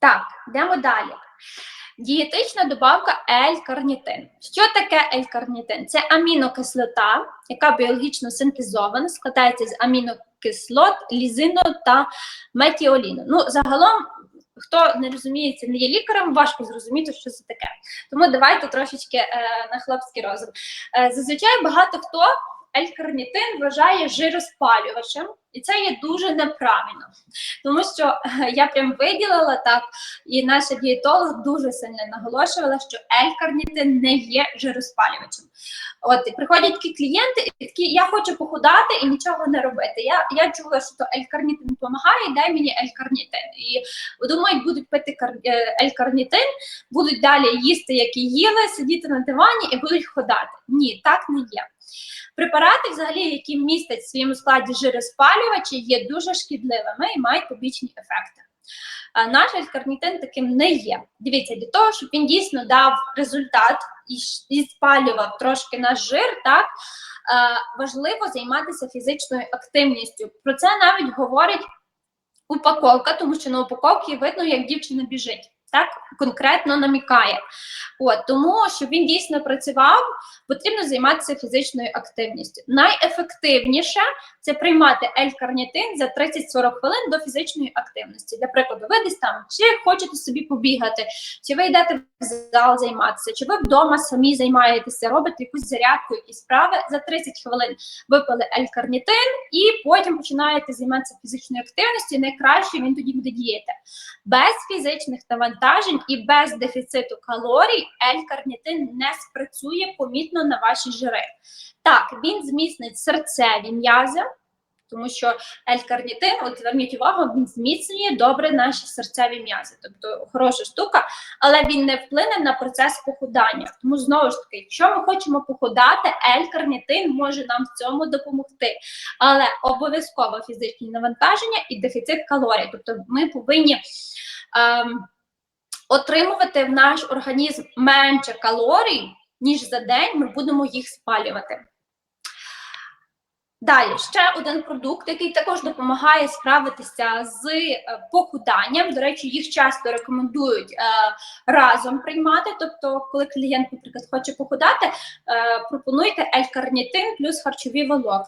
Так, йдемо далі. Дієтична добавка L-карнітин. Що таке L-карнітин? Це амінокислота, яка біологічно синтезована, складається з амінокислот, лізину та метіоліну. Ну, загалом, хто не розуміється, не є лікарем, важко зрозуміти, що це таке. Тому давайте трошечки е, на хлопський розум. Е, зазвичай багато хто L-карнітин вважає жироспалювачем, і це є дуже неправильно, тому що е, я прям виділила так, і наша дієтолог дуже сильно наголошувала, що L-карнітин не є жироспалювачем. От приходять такі клієнти, і такі я хочу похудати і нічого не робити. Я, я чула, що то L-карнітин допомагає, дай мені L-карнітин. І думають, будуть пити кар- е, L-карнітин, будуть далі їсти, як і їли, сидіти на дивані і будуть ходати. Ні, так не є. Препарати, взагалі, які містять в своєму складі жироспалювачі, є дуже шкідливими і мають побічні ефекти. А наш альтернатин таким не є. Дивіться, для того, щоб він дійсно дав результат і, спалював трошки наш жир, так е, важливо займатися фізичною активністю. Про це навіть говорить упаковка, тому що на упаковці видно, як дівчина біжить. Так конкретно намікає. От тому, щоб він дійсно працював, потрібно займатися фізичною активністю. Найефективніше це приймати L-карнітин за 30-40 хвилин до фізичної активності. Для прикладу, ви десь там чи хочете собі побігати, чи ви йдете в зал займатися, чи ви вдома самі займаєтеся, робите якусь зарядку, якісь справи за 30 хвилин випили L-карнітин і потім починаєте займатися фізичною активністю. Найкраще він тоді буде діяти. Без фізичних навантажень і без дефіциту калорій L-карнітин не спрацює помітно на ваші жири. Так, він зміцнить серцеві м'язи, тому що L-карнітин, от зверніть увагу, він зміцнює добре наші серцеві м'язи. Тобто хороша штука, але він не вплине на процес похудання. Тому знову ж таки, якщо ми хочемо похудати, L-карнітин може нам в цьому допомогти. Але обов'язково фізичні навантаження і дефіцит калорій. Тобто ми повинні. Ем, отримувати в наш організм менше калорій, ніж за день ми будемо їх спалювати. Далі ще один продукт, який також допомагає справитися з е, похуданням. До речі, їх часто рекомендують е, разом приймати. Тобто, коли клієнт, наприклад, хоче похудати, е, пропонуйте L-карнітин плюс харчові волокна.